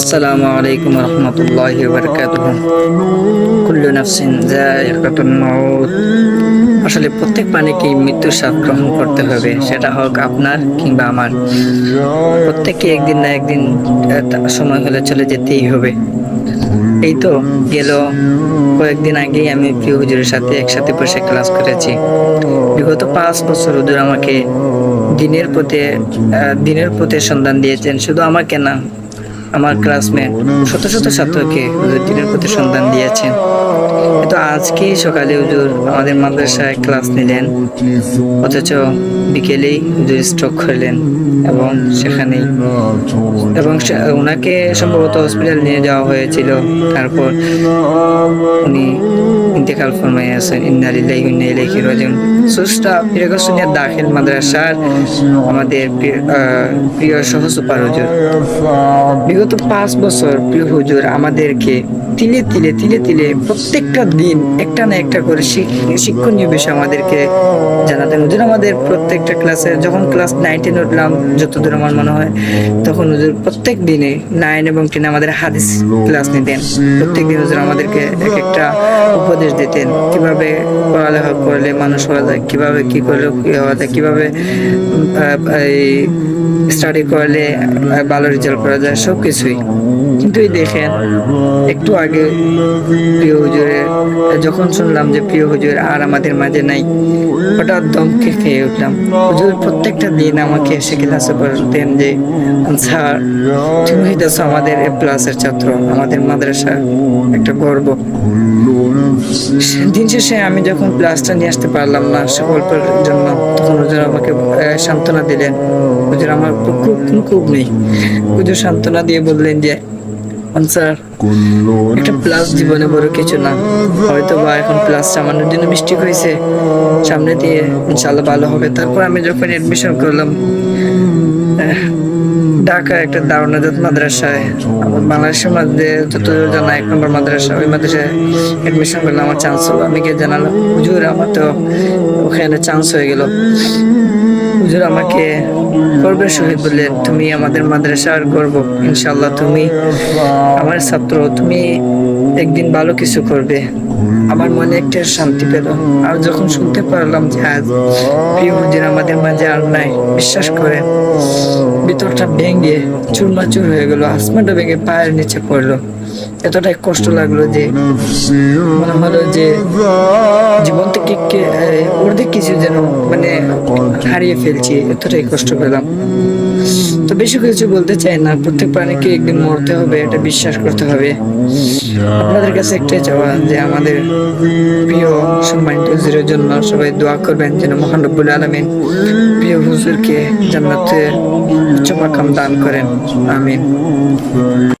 আসসালামু আলাইকুম রহমতুল্লাহ বারকাতুহ। কুল্লু নাফসিন আসলে প্রত্যেক প্রাণীকেই মৃত্যুর স্বাদ গ্রহণ করতে হবে, সেটা হোক আপনার কিংবা আমার। প্রত্যেককে একদিন না একদিন সময় হলে চলে যেতেই হবে। এই তো গেল। কয়েকদিন আগেই আমি প্রিয় হুজুরের সাথে একসাথে বসে ক্লাস করেছি। বিগত পাঁচ বছর হুজুর আমাকে দিনের পথে দিনের পথে সন্ধান দিয়েছেন। শুধু আমাকে না আমার ক্লাসমেট শত শত ছাত্রকে হুজুর দিনের পথে সন্ধান দিয়েছেন তো আজকে সকালে হুজুর আমাদের মাদ্রাসায় ক্লাস নিলেন, অথচ বিকেলেই হুজুর স্ট্রোক করলেন এবং সেখানেই এবং ওনাকে সম্ভবত হসপিটাল নিয়ে যাওয়া হয়েছিল। তারপর উনি ইন্তেকাল ফরমাই আছেন। ওয়া ইন্না ইলাইহি রাজিউন। সুস্টা ফিরগসুনিয়া দাখিল মাদ্রাসার আমাদের প্রিয় সহ সুপার হুজুর। বিগত পাঁচ বছর প্রিয় হুজুর আমাদেরকে তিলে তিলে তিলে তিলে প্রত্যেকটা দিন একটা না একটা করে শিক্ষণীয় বিষয় আমাদেরকে জানাতেন হুজুর আমাদের প্রত্যেকটা ক্লাসে যখন ক্লাস নাইন টেন উঠলাম, যতদূর আমার মনে হয়, তখন হুজুর প্রত্যেক দিনে নাইন এবং টেন আমাদের হাদিস ক্লাস নিতেন। প্রত্যেক দিন হুজুর আমাদেরকে এক একটা উপদেশ দিতেন। কীভাবে পড়ালেখা করলে মানুষ হওয়া যায়, কীভাবে কি করলে কি হওয়া যায়, কীভাবে এই স্টাডি করলে ভালো রেজাল্ট করা যায় সব কিছুই কিন্তু দেখেন, একটু আগে প্রিয় হুজুরের, যখন শুনলাম যে প্রিয় হুজুর আর আমাদের মাঝে নাই, হঠাৎ দমকে খেয়ে উঠলাম। হুজুর, প্রত্যেকটা দিন আমাকে এসে ক্লাসে বলতেন যে, স্যার, তুমি হইতেছ আমাদের এ প্লাসের ছাত্র, আমাদের মাদ্রাসার একটা গর্ব। দিন শেষে আমি যখন ক্লাসটা নিয়ে আসতে পারলাম না সে গল্পের জন্য, তখন হুজুর আমাকে সান্ত্বনা দিলেন। হুজুর, আমার খুব খুব নেই। হুজুর সান্ত্বনা দিয়ে বললেন যে স্যার একটা প্লাস জীবনে বড় কিছু না। হয়তো বা এখন প্লাস সামান্যের জন্য মিস্টেক হয়েছে, সামনে দিয়ে ইনশাল্লাহ ভালো হবে। তারপর আমি যখন এডমিশন করলাম ঢাকা একটা দারুণাজাত মাদ্রাসায়, আমার বাংলাদেশের মধ্যে যতদূর জানা এক নম্বর মাদ্রাসা, ওই মাদ্রাসায় এডমিশন করলাম, আমার চান্স হলো। আমি গিয়ে জানালাম, হুজুর, আমার তো ওখানে চান্স হয়ে গেল। হুজুর আমাকে গর্বের সহিত বললেন তুমি আমাদের মাদ্রাসার গর্ব ইনশাল্লাহ তুমি আমার ছাত্র, তুমি একদিন ভালো কিছু করবে। আমার মনে একটা শান্তি পেল। আর যখন শুনতে পারলাম যে আজ প্রিয় হুজুর আমাদের মাঝে আর নাই, বিশ্বাস করে ভিতরটা ভেঙে চুরমাচুর হয়ে গেল আসমানটা ভেঙে পায়ের নিচে পড়ল। এতটাই কষ্ট লাগল যে মনে হলো যে জীবন থেকে অর্ধেক কিছু যেন মানে হারিয়ে ফেলছি, এতটাই কষ্ট পেলাম। তো বেশি কিছু বলতে চাই না, প্রত্যেক প্রাণীকে একদিন মরতে হবে, এটা বিশ্বাস করতে হবে। আপনাদের কাছে একটাই চাওয়া যে আমাদের প্রিয় সম্মানিত হুজুরের জন্য সবাই দোয়া করবেন যেন মহান রব্বুল আলমিন প্রিয় হুজুরকে জান্নাতে উচ্চ মাকাম দান করেন। আমিন।